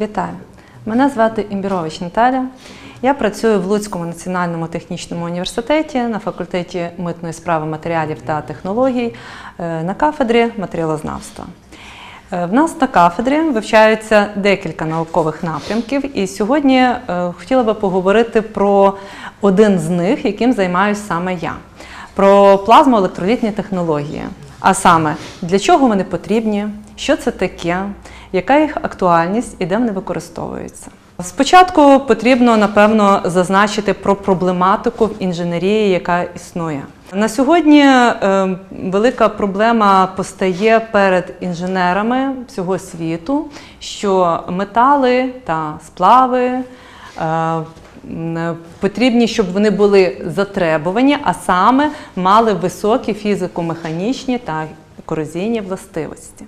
Вітаю! Мене звати Імбірович Наталя. Я працюю в Луцькому національному технічному університеті на факультеті митної справи матеріалів та технологій е, на кафедрі матеріалознавства. Е, В нас на кафедрі вивчаються декілька наукових напрямків, і сьогодні е, хотіла би поговорити про один з них, яким займаюся саме я: про плазмоелектролітні технології. А саме, для чого вони потрібні, що це таке, яка їх актуальність і де вони використовуються. Спочатку потрібно, напевно, зазначити про проблематику в інженерії, яка існує. На сьогодні е, велика проблема постає перед інженерами всього світу, що метали та сплави е, потрібні, щоб вони були затребувані, а саме мали високі фізико-механічні та корозійні властивості.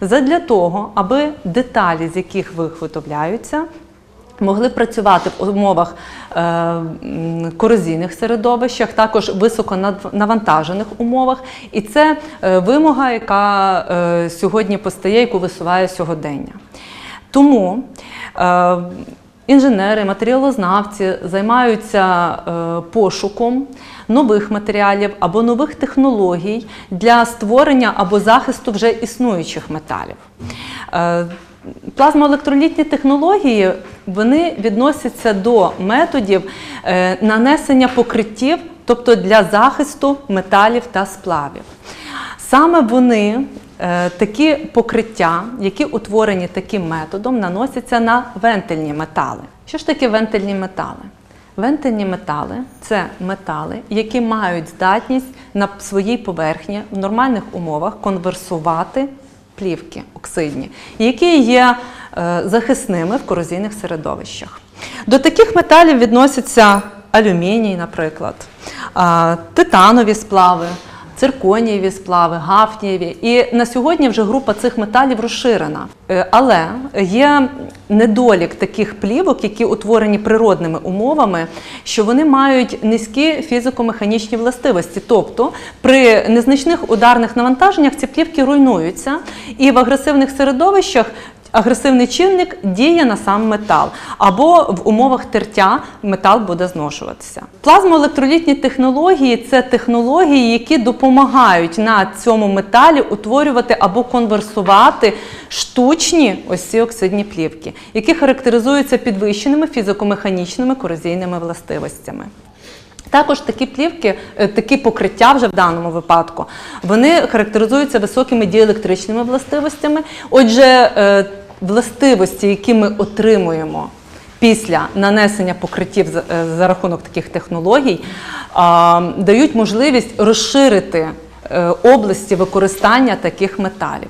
Задля того, аби деталі, з яких виготовляються, могли працювати в умовах е, корозійних середовищах, також високонавантажених умовах. І це е, вимога, яка е, сьогодні постає, яку висуває сьогодення. Тому інженери, матеріалознавці займаються е, пошуком нових матеріалів або нових технологій для створення або захисту вже існуючих металів. Е, Плазмоелектролітні технології вони відносяться до методів е, нанесення покриттів, тобто для захисту металів та сплавів. Саме вони, такі покриття, які утворені таким методом, наносяться на вентильні метали. Що ж таке вентильні метали? Вентильні метали це метали, які мають здатність на своїй поверхні в нормальних умовах конверсувати плівки оксидні, які є е, захисними в корозійних середовищах. До таких металів відносяться алюміній, наприклад, титанові сплави, цирконієві сплави, гафнієві. І на сьогодні вже група цих металів розширена. Е, Але є недолік таких плівок, які утворені природними умовами, що вони мають низькі фізико-механічні властивості. Тобто при незначних ударних навантаженнях ці плівки руйнуються, і в агресивних середовищах агресивний чинник діє на сам метал, або в умовах тертя метал буде зношуватися. Плазмоелектролітні технології це технології, які допомагають на цьому металі утворювати або конверсувати штучні ось ці оксидні плівки, які характеризуються підвищеними фізико-механічними корозійними властивостями. Також такі плівки, е, такі покриття вже в даному випадку, вони характеризуються високими діелектричними властивостями. Отже, е, властивості, які ми отримуємо після нанесення покриттів за- е, рахунок таких технологій, дають можливість розширити е, області використання таких металів.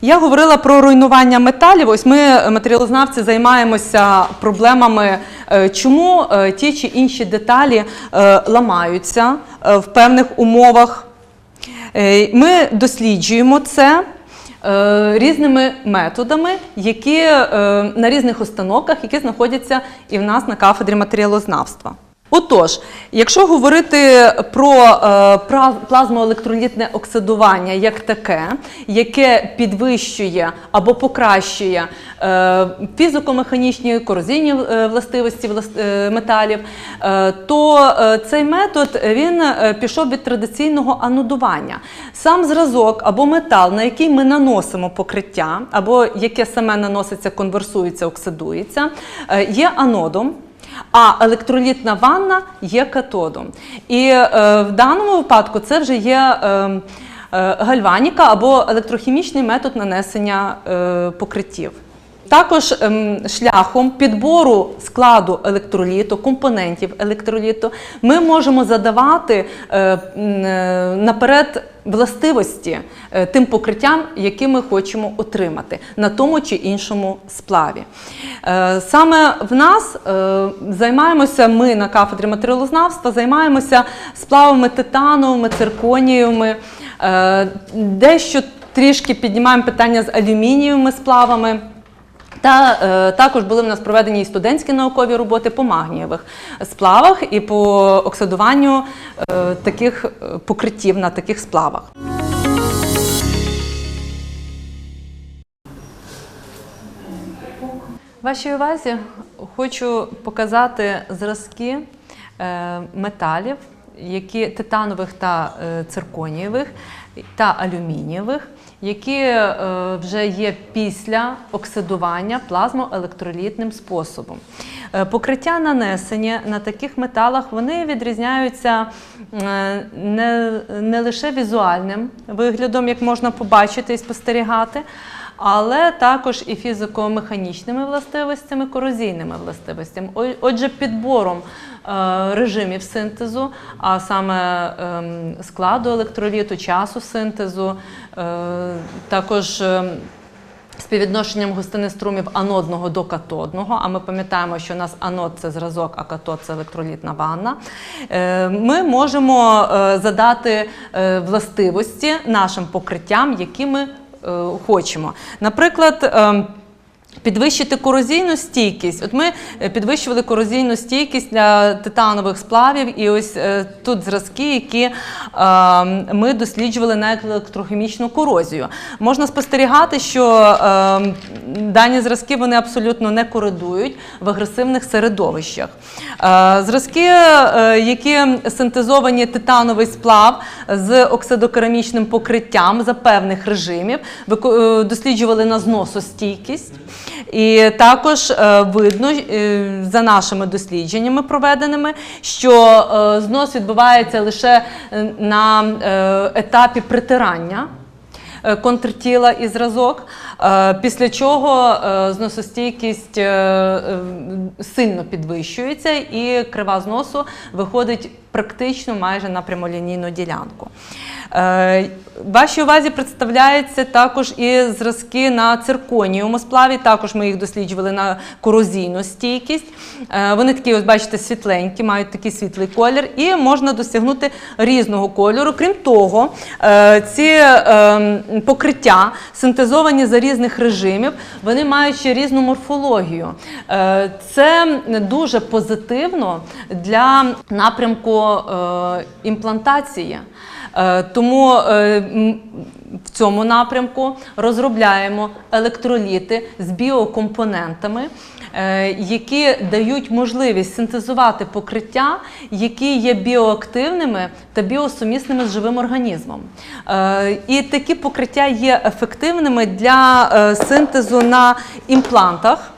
Я говорила про руйнування металів. Ось ми, матеріалознавці, займаємося проблемами, е, чому е, ті чи інші деталі е, ламаються е, в певних умовах. Е, Ми досліджуємо це е, різними методами, які е, на різних установках, які знаходяться і в нас на кафедрі матеріалознавства. Отож, якщо говорити про е, плазмоелектролітне оксидування як таке, яке підвищує або покращує е, фізико-механічні корозійні е, властивості металів, то цей метод пішов від традиційного анодування. Сам зразок або метал, на який ми наносимо покриття, або яке саме наноситься, конверсується, оксидується, є анодом. А електролітна ванна є катодом. І е, в даному випадку це вже є е, е, гальваніка або електрохімічний метод нанесення е, покриттів. Також ем, шляхом підбору складу електроліту, компонентів електроліту, ми можемо задавати е, е, наперед властивості е, тим покриттям, які ми хочемо отримати на тому чи іншому сплаві. Саме в нас займаємося ми на кафедрі матеріалознавства, займаємося сплавами титановими, цирконієвими, е, дещо трішки піднімаємо питання з алюмінієвими сплавами. Та е, також були в нас проведені і студентські наукові роботи по магнієвих сплавах і по оксидуванню е, таких е, покриттів на таких сплавах. Вашій увазі хочу показати зразки е, металів, які титанових та е, цирконієвих та алюмінієвих, які е, вже є після оксидування плазмоелектролітним способом. Е, Покриття нанесені на таких металах вони відрізняються не, не лише візуальним виглядом, як можна побачити і спостерігати, але також і фізико-механічними властивостями, корозійними властивостями. Отже, підбором е, режимів синтезу, а саме ем, складу електроліту, часу синтезу, е, також. ем, Співвідношенням густини струмів анодного до катодного, а ми пам'ятаємо, що у нас анод це зразок, а катод це електролітна ванна. Е, Ми можемо задати властивості нашим покриттям, які ми хочемо. Наприклад, ем, Підвищити корозійну стійкість. От ми е, підвищували корозійну стійкість для титанових сплавів, і ось е, тут зразки, які е, ми досліджували на електрохімічну корозію. Можна спостерігати, що дані зразки вони абсолютно не кородують в агресивних середовищах. Зразки, які синтезовані титановий сплав з оксидокерамічним покриттям за певних режимів, досліджували на зносостійкість. І також е, видно е, за нашими дослідженнями проведеними, що е, знос відбувається лише на етапі притирання контртіла і зразок, після чого е, зносостійкість е, е, сильно підвищується і крива зносу виходить практично майже на прямолінійну ділянку. Е, Вашій увазі представляється також і зразки на цирконієвому сплаві. Також ми їх досліджували на корозійну стійкість. Е, Вони такі, ось бачите, світленькі, мають такий світлий колір, і можна досягнути різного кольору. Крім того, е, ці е, покриття синтезовані за різних режимів, вони мають різну морфологію. Е, Це дуже позитивно для напрямку е, імплантації. Е, Тому е, в цьому напрямку розробляємо електроліти з біокомпонентами, е, які дають можливість синтезувати покриття, які є біоактивними та біосумісними з живим організмом. І такі покриття є ефективними для синтезу на імплантах.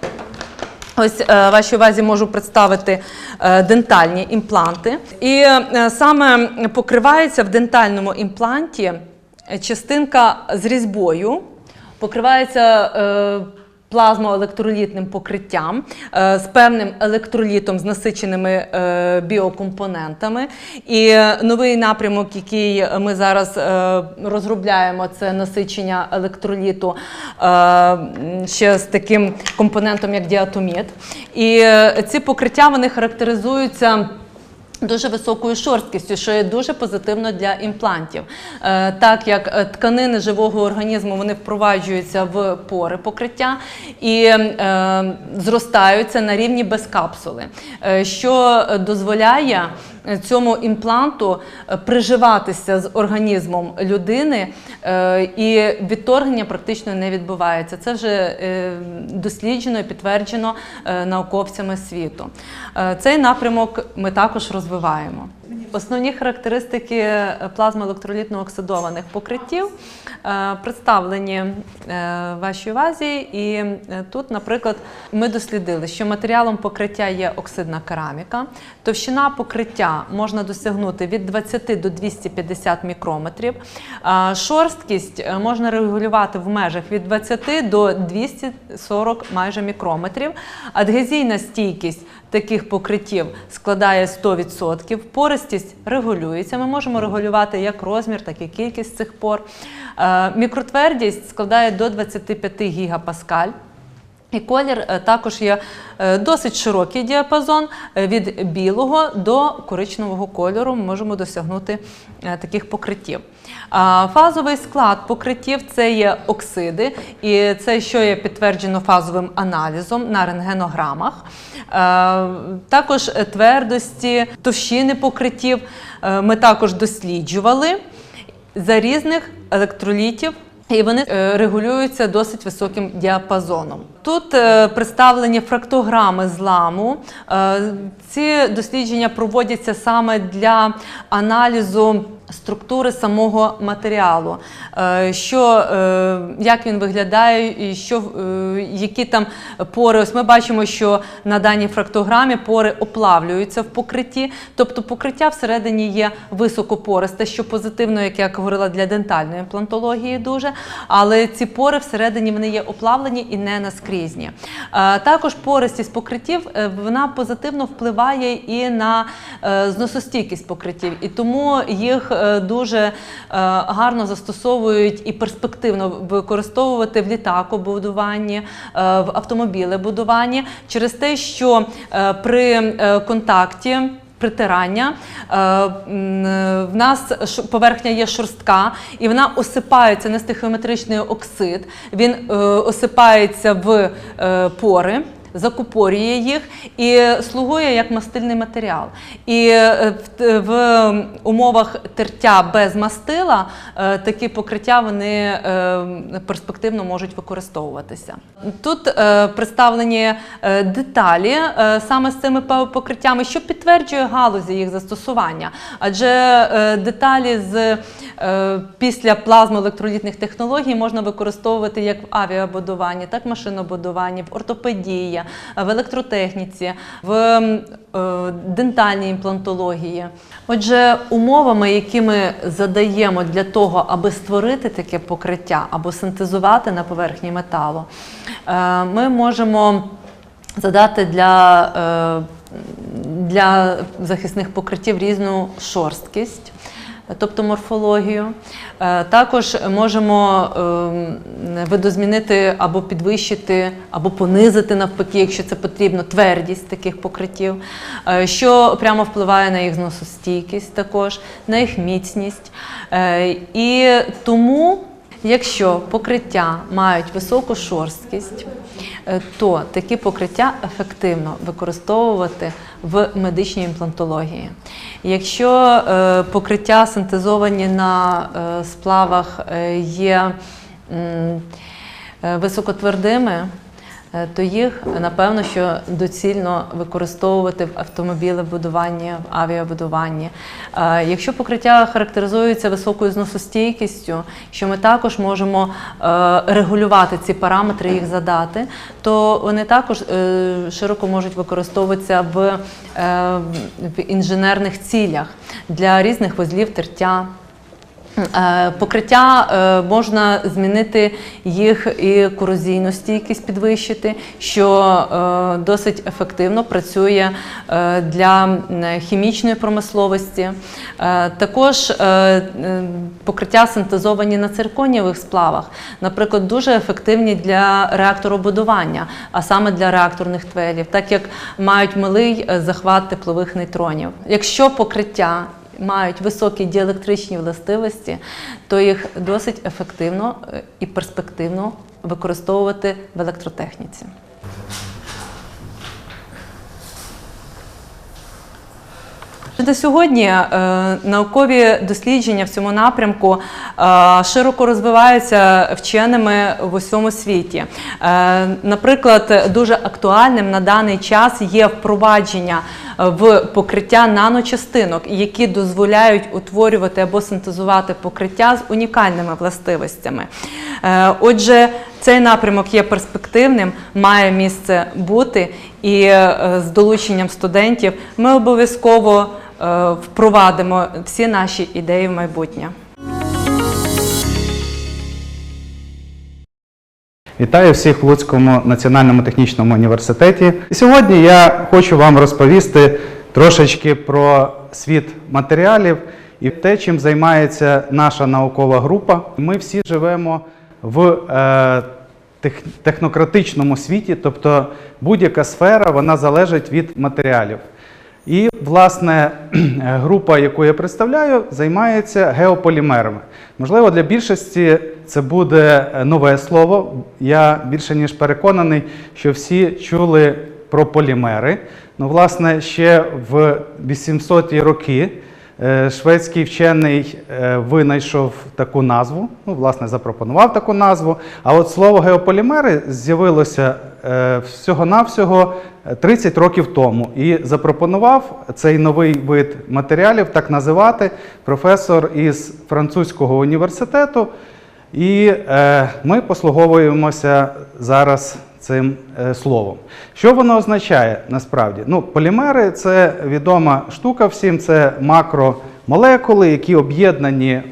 Ось е, вашій увазі можу представити е, дентальні імпланти. І е, саме покривається в дентальному імпланті частинка з різьбою, покривається плазмоелектролітним покриттям е, з певним електролітом з насиченими е, біокомпонентами. І новий напрямок, який ми зараз е, розробляємо, це насичення електроліту ще з таким компонентом, як діатоміт. І ці покриття вони характеризуються. Дуже високою шорсткістю, що є дуже позитивно для імплантів, Е, так як е, тканини живого організму вони впроваджуються в пори покриття і е, зростаються на рівні без капсули, що дозволяє цьому імпланту е, приживатися з організмом людини, е, і відторгнення практично не відбувається. Це вже е, досліджено і підтверджено е, науковцями світу. Е, Цей напрямок ми також розвиваємо. Основні характеристики е, плазмоелектролітно оксидованих покриттів е, представлені е, вашій увазі. І тут, наприклад, ми дослідили, що матеріалом покриття є оксидна кераміка. Товщина покриття можна досягнути від 20 до 250 мікрометрів. Шорсткість можна регулювати в межах від 20 до 240 майже мікрометрів. Адгезійна стійкість таких покриттів складає 100%. Пористість регулюється. Ми можемо регулювати як розмір, так і кількість цих пор. Е, Мікротвердість складає до 25 гігапаскаль. І колір е, також є е, досить широкий діапазон е, від білого до коричневого кольору. Ми можемо досягнути таких покриттів. Фазовий склад покриттів це є оксиди, і це що є підтверджено фазовим аналізом на рентгенограмах. Також твердості, товщини покриттів ми також досліджували за різних електролітів І вони е, регулюються досить високим діапазоном. Тут е, представлені фрактограми зламу. Е, Ці дослідження проводяться саме для аналізу структури самого матеріалу, Е, що, е, як він виглядає, і що, е, які там пори. Ось ми бачимо, що на даній фрактограмі пори оплавлюються в покритті, тобто покриття всередині є високопористе, що позитивно, як я говорила, для дентальної імплантології дуже. Але ці пори всередині вони є оплавлені і не наскрізні. Також пористість покриттів вона позитивно впливає і на зносостійкість покриттів, і тому їх дуже е, гарно застосовують і перспективно використовувати в літакобудуванні, е, в автомобілебудуванні через те, що е, при е, контакті. Притирання Е, е, в нас поверхня є шорстка, і вона осипається на стихіометричний оксид. Він е, осипається в е, пори. Закупорює їх і слугує як мастильний матеріал. І е, в, умовах тертя без мастила е, такі покриття вони е, перспективно можуть використовуватися. Тут представлені деталі саме з цими покриттями, що підтверджує галузі їх застосування. Адже деталі з після плазмоелектролітних технологій можна використовувати як в авіабудуванні, так і машинобудуванні, в ортопедії, в електротехніці, в е, дентальній імплантології. Отже, умовами, які ми задаємо для того, аби створити таке покриття або синтезувати на поверхні металу, е, ми можемо задати для, е, для захисних покриттів різну шорсткість. Тобто морфологію. Е, Також можемо ем, видозмінити або підвищити, або понизити навпаки, якщо це потрібно, твердість таких покриттів, е, що прямо впливає на їх зносостійкість також, на їх міцність. Е, І тому, якщо покриття мають високу шорсткість, то такі покриття ефективно використовувати в медичній імплантології. Якщо е, покриття синтезовані на е, сплавах е, є високотвердими, то їх напевно що доцільно використовувати в автомобілебудуванні, в авіабудуванні. Е, Якщо покриття характеризується високою зносостійкістю, що ми також можемо е, регулювати ці параметри, їх задати, то вони також е, широко можуть використовуватися е, в інженерних цілях для різних вузлів тертя. Е, Покриття е, можна змінити їх і корозійну стійкість підвищити, що е, досить ефективно працює для хімічної промисловості. Також покриття синтезовані на цирконієвих сплавах, наприклад, дуже ефективні для реакторобудування, а саме для реакторних твелів, так як мають малий захват теплових нейтронів. Якщо покриття мають високі діелектричні властивості, то їх досить ефективно е, і перспективно використовувати в електротехніці. На сьогодні е, наукові дослідження в цьому напрямку е, широко розвиваються вченими в усьому світі. Е, наприклад, дуже актуальним на даний час є впровадження в покриття наночастинок, які дозволяють утворювати або синтезувати покриття з унікальними властивостями. Отже, цей напрямок є перспективним, має місце бути, і з долученням студентів ми обов'язково впровадимо всі наші ідеї в майбутнє. Вітаю всіх в Луцькому національному технічному університеті. І сьогодні я хочу вам розповісти трошечки про світ матеріалів і те, чим займається наша наукова група. Ми всі живемо в е, тех- технократичному світі, тобто будь-яка сфера вона залежить від матеріалів. І, власне, група, яку я представляю, займається геополімерами. Можливо, для більшості це буде е, нове слово. Я більше ніж переконаний, що всі чули про полімери. Ну, власне, ще в 800-ті роки е, шведський вчений е, винайшов таку назву, ну, власне, запропонував таку назву. А от слово геополімери з'явилося всього-навсього 30 років тому і запропонував цей новий вид матеріалів так називати професор із французького університету. І е, ми послуговуємося зараз цим е, словом. Що воно означає насправді? Ну, полімери це відома штука всім, це макромолекули, які об'єднані е,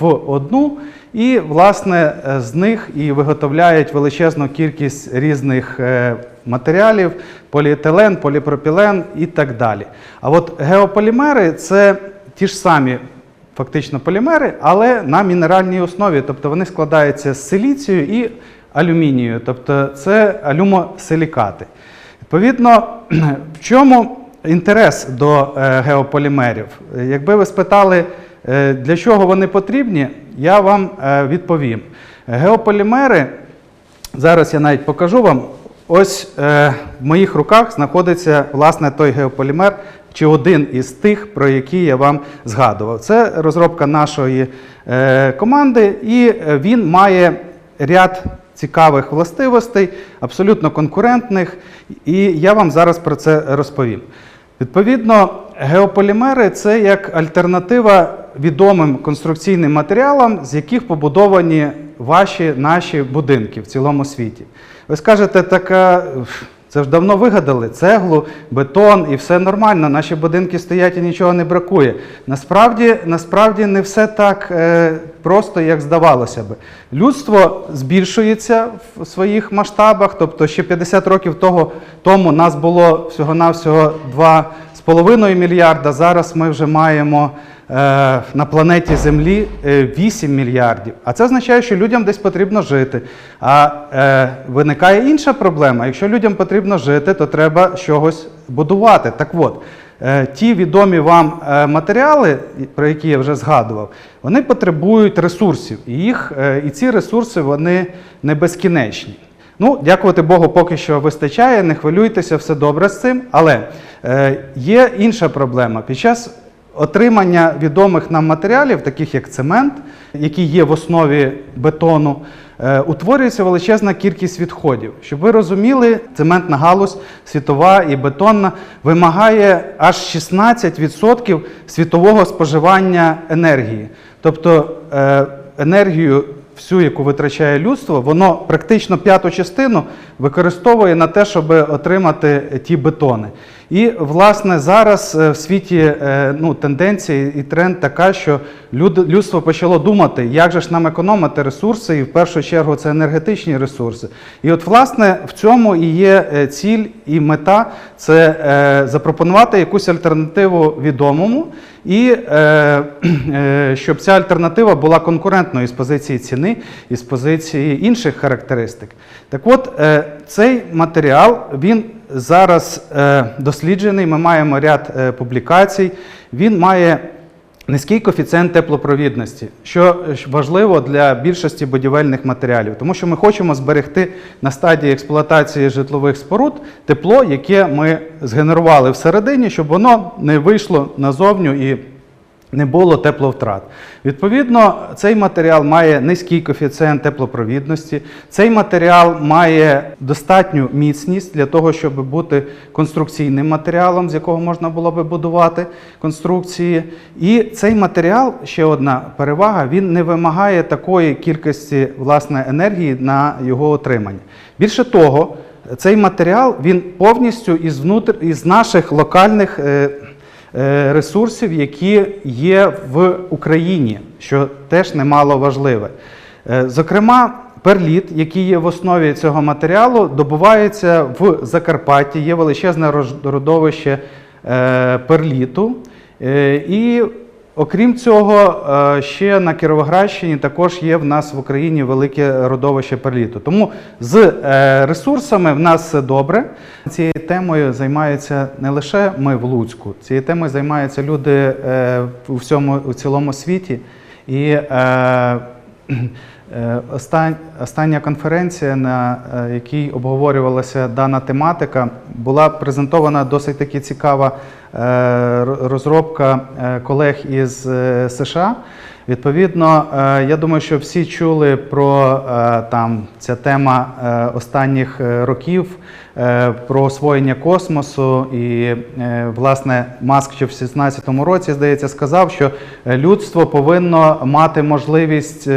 в одну, і, власне, е, з них і виготовляють величезну кількість різних е, матеріалів: поліетилен, поліпропілен і так далі. А от геополімери це ті ж самі фактично полімери, але на мінеральній основі. Тобто вони складаються з силіцію і алюмінію, тобто це алюмосилікати. Відповідно, в чому інтерес до е, геополімерів? Якби ви спитали, для чого вони потрібні, я вам е, відповім. Геополімери, зараз я навіть покажу вам. Ось е, в моїх руках знаходиться власне той геополімер, чи один із тих, про які я вам згадував. Це розробка нашої е, команди, і е, він має ряд цікавих властивостей, абсолютно конкурентних, і я вам зараз про це розповім. Відповідно, геополімери це як альтернатива відомим конструкційним матеріалам, з яких побудовані ваші наші будинки в цілому світі. Ви скажете, так це ж давно вигадали цеглу, бетон і все нормально. Наші будинки стоять і нічого не бракує. Насправді, насправді не все так е, просто, як здавалося би. Людство збільшується в своїх масштабах, тобто ще 50 років того, тому нас було всього-навсього 2,5 мільярда. Зараз ми вже маємо е, на планеті Землі е, 8 мільярдів. А це означає, що людям десь потрібно жити. А е, виникає інша проблема. Якщо людям потрібно жити, то треба чогось будувати. Так от, е, ті відомі вам е, матеріали, про які я вже згадував, вони потребують ресурсів. І, їх, е, і ці ресурси вони не безкінечні. Ну, дякувати Богу, поки що вистачає, не хвилюйтеся, все добре з цим. Але е, є інша проблема. Під час отримання відомих нам матеріалів, таких як цемент, який є в основі бетону, е, утворюється величезна кількість відходів. Щоб ви розуміли, цементна галузь світова і бетонна вимагає аж 16% світового споживання енергії. Тобто е, енергію всю, яку витрачає людство, воно практично п'яту частину використовує на те, щоб отримати ті бетони. І, власне, зараз е, в світі е, ну, тенденція і тренд така, що люд- людство почало думати, як же ж нам економити ресурси, і в першу чергу це енергетичні ресурси. І от, власне, в цьому і є е, ціль і мета це запропонувати якусь альтернативу відомому, і щоб ця альтернатива була конкурентною з позиції ціни і з позиції інших характеристик. Так от, цей матеріал він зараз е, досліджений. Ми маємо ряд е, публікацій. Він має низький коефіцієнт теплопровідності, що важливо для більшості будівельних матеріалів, тому що ми хочемо зберегти на стадії експлуатації житлових споруд тепло, яке ми згенерували всередині, щоб воно не вийшло назовню і не було тепловтрат. Відповідно, цей матеріал має низький коефіцієнт теплопровідності. Цей матеріал має достатню міцність для того, щоб бути конструкційним матеріалом, з якого можна було би будувати конструкції. І цей матеріал, ще одна перевага, він не вимагає такої кількості власне енергії на його отримання. Більше того, цей матеріал він повністю із, внутр... із наших локальних. е, ресурсів, які є в Україні, що теж немало важливе. Е, Зокрема, перліт, який є в основі цього матеріалу, добувається в Закарпатті, є величезне родовище е, перліту. Е, І Окрім цього, е, ще на Кіровоградщині також є в нас в Україні велике родовище перліту. Тому з е, ресурсами в нас все добре. Цією темою займаються не лише ми в Луцьку, цією темою займаються люди е, у всьому у цілому світі. І е, Е, Остання конференція, на е, якій обговорювалася дана тематика, була презентована досить таки цікава е, розробка е, колег із е, США. Відповідно, е, я думаю, що всі чули про е, там ця тема е, останніх років про освоєння космосу. І власне Маск ще в 2016 році, здається, сказав, що людство повинно мати можливість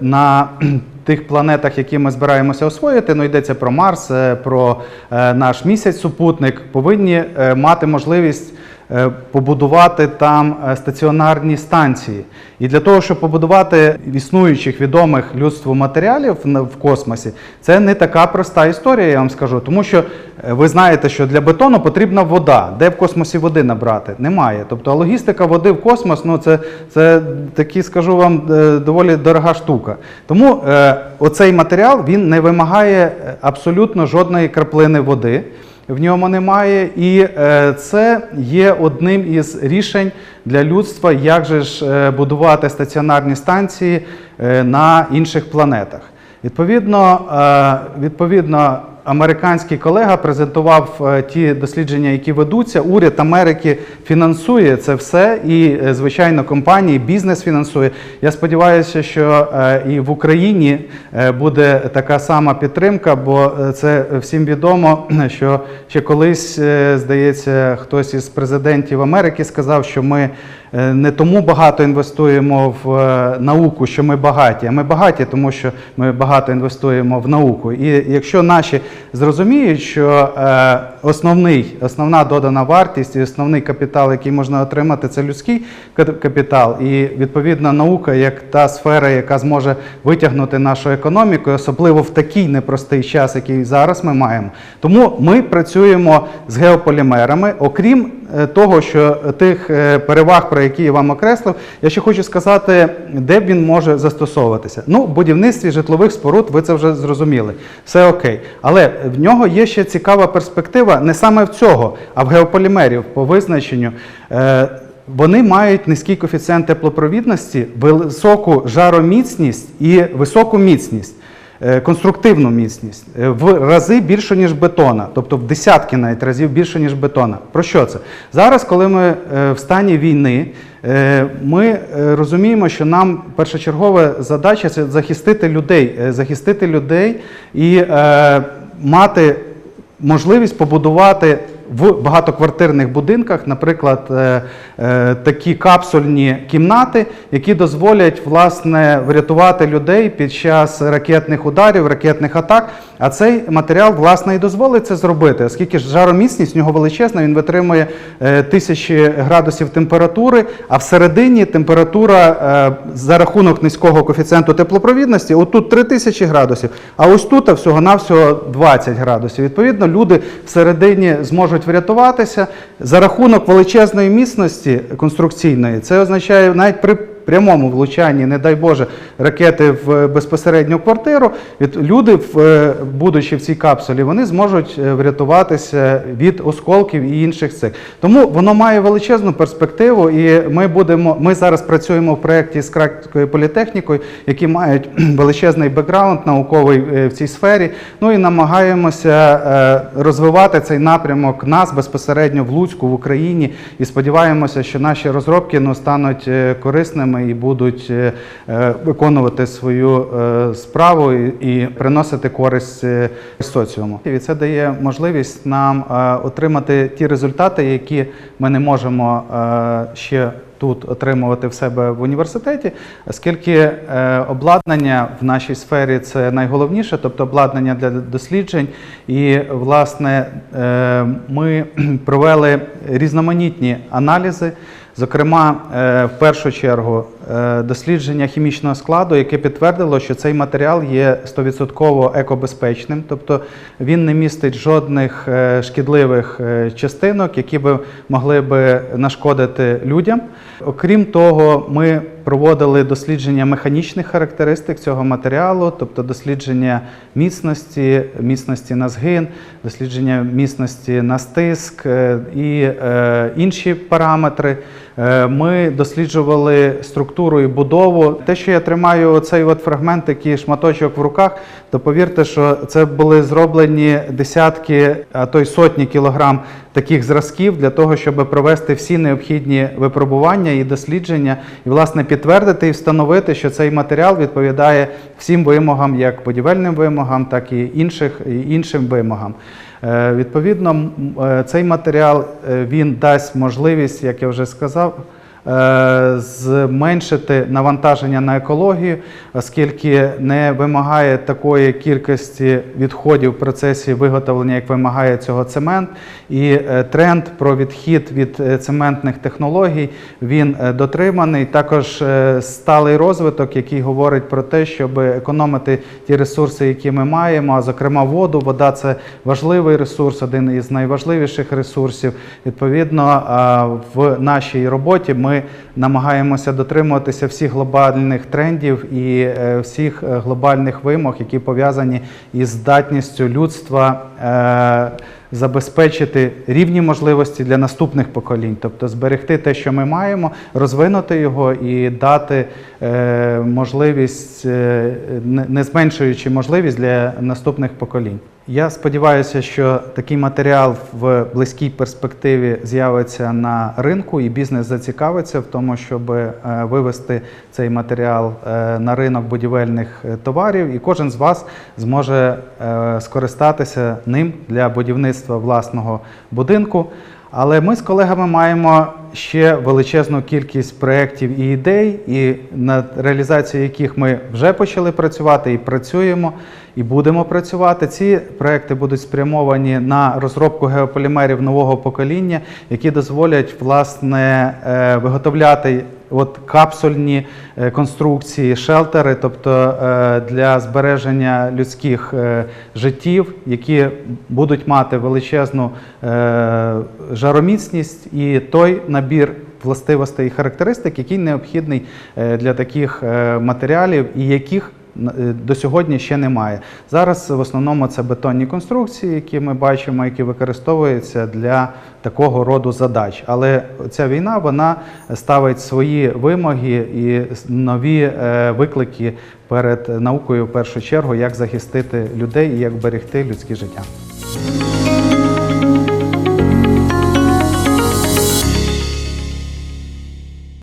на тих планетах, які ми збираємося освоїти, ну йдеться про Марс, про наш місяць супутник, повинні мати можливість побудувати там е, стаціонарні станції. І для того, щоб побудувати існуючих відомих людству матеріалів в космосі, це не така проста історія, я вам скажу. Тому що е, ви знаєте, що для бетону потрібна вода. Де в космосі води набрати? Немає. Тобто логістика води в космос, ну це, це такі, скажу вам, е, доволі дорога штука. Тому е, оцей матеріал він не вимагає е, абсолютно жодної краплини води в ньому немає. І е, це є одним із рішень для людства, як же ж е, будувати стаціонарні станції е, на інших планетах. Відповідно, відповідно, американський колега презентував е, ті дослідження, які ведуться. Уряд Америки фінансує це все, і, е, звичайно, компанії, бізнес фінансує. Я сподіваюся, що е, і в Україні буде така сама підтримка, бо це всім відомо, що ще колись, здається, хтось із президентів Америки сказав, що ми не тому багато інвестуємо в е, науку, що ми багаті, а ми багаті, тому що ми багато інвестуємо в науку. І якщо наші зрозуміють, що е, основний, основна додана вартість і основний капітал, який можна отримати, це людський капітал, і відповідно наука, як та сфера, яка зможе витягнути нашу економіку, особливо в такий непростий час, який зараз ми маємо. Тому ми працюємо з геополімерами, окрім е, того, що тих е, переваг, про які я вам окреслив, я ще хочу сказати, де б він може застосовуватися. Ну, в будівництві житлових споруд, ви це вже зрозуміли. Все окей. Але в нього є ще цікава перспектива не саме в цього, а в геополімерів по визначенню. Е, Вони мають низький коефіцієнт теплопровідності, високу жароміцність і високу міцність. е, Конструктивну міцність е, в рази більше, ніж бетона, тобто в десятки навіть разів більше, ніж бетона. Про що це? Зараз, коли ми в стані війни, ми розуміємо, що нам першочергова задача це захистити людей, захистити людей і мати можливість побудувати в багатоквартирних будинках, наприклад, е, е, такі капсульні кімнати, які дозволять власне врятувати людей під час ракетних ударів, ракетних атак. А цей матеріал власне і дозволить це зробити, оскільки жароміцність в нього величезна, він витримує е, тисячі градусів температури, а всередині температура за рахунок низького коефіцієнту теплопровідності, отут 3000 градусів, а ось тут всього-навсього 20 градусів. Відповідно, люди всередині зможуть врятуватися за рахунок величезної міцності конструкційної. Це означає навіть при прямому влучанні, не дай Боже, ракети в безпосередню квартиру, люди, е, будучи в цій капсулі, вони зможуть е, врятуватися від осколків і інших цих. Тому воно має величезну перспективу, і ми будемо. Ми зараз працюємо в проєкті з Краківською політехнікою, які мають величезний бекграунд науковий е, в цій сфері. Ну і намагаємося е, розвивати цей напрямок нас безпосередньо в Луцьку, в Україні, і сподіваємося, що наші розробки ну, стануть е, корисними і будуть е, е, виконувати свою е, справу і, приносити користь соціуму. І це дає можливість нам отримати ті результати, які ми не можемо ще тут отримувати в себе в університеті, оскільки обладнання в нашій сфері це найголовніше, тобто обладнання для досліджень. І, власне, ми провели різноманітні аналізи. Зокрема, е, в першу чергу е, дослідження хімічного складу, яке підтвердило, що цей матеріал є 100% екобезпечним, тобто він не містить жодних е, шкідливих частинок, які б могли б нашкодити людям. Окрім того, ми проводили дослідження механічних характеристик цього матеріалу, тобто дослідження міцності, міцності на згин, дослідження міцності на стиск е, і е, інші параметри. Е, Ми досліджували структуру і будову. Те, що я тримаю оцей от фрагмент, такий шматочок в руках, то повірте, що це були зроблені десятки, а то й сотні кілограм таких зразків для того, щоб провести всі необхідні випробування і дослідження, і власне підтвердити і встановити, що цей матеріал відповідає всім вимогам, як будівельним вимогам, так і інших і іншим вимогам. Е, Відповідно, е, цей матеріал е, він дасть можливість, як я вже сказав, зменшити навантаження на екологію, оскільки не вимагає такої кількості відходів в процесі виготовлення, як вимагає цього цемент. І е, тренд про відхід від е, цементних технологій він е, дотриманий. Також е, сталий розвиток, який говорить про те, щоб економити ті ресурси, які ми маємо, а зокрема воду. Вода це важливий ресурс, один із найважливіших ресурсів. Відповідно, в нашій роботі ми намагаємося дотримуватися всіх глобальних трендів і е, всіх е, глобальних вимог, які пов'язані із здатністю людства. е, Забезпечити рівні можливості для наступних поколінь, тобто зберегти те, що ми маємо, розвинути його і дати можливість, не зменшуючи можливість для наступних поколінь. Я сподіваюся, що такий матеріал в близькій перспективі з'явиться на ринку, і бізнес зацікавиться в тому, щоб е, вивести цей матеріал е, на ринок будівельних е, товарів, і кожен з вас зможе скористатися ним для будівництва власного будинку. Але ми з колегами маємо ще величезну кількість проєктів і ідей, і над реалізацією яких ми вже почали працювати і працюємо, і будемо працювати. Ці проекти будуть спрямовані на розробку геополімерів нового покоління, які дозволять власне е, виготовляти от капсульні е, конструкції, шелтери, тобто е, для збереження людських е, життів, які будуть мати величезну жароміцність і той набір властивостей і характеристик, який необхідний для таких матеріалів і яких до сьогодні ще немає. Зараз в основному це бетонні конструкції, які ми бачимо, які використовуються для такого роду задач. Але ця війна вона ставить свої вимоги і нові е, виклики перед наукою в першу чергу, як захистити людей і як берегти людське життя.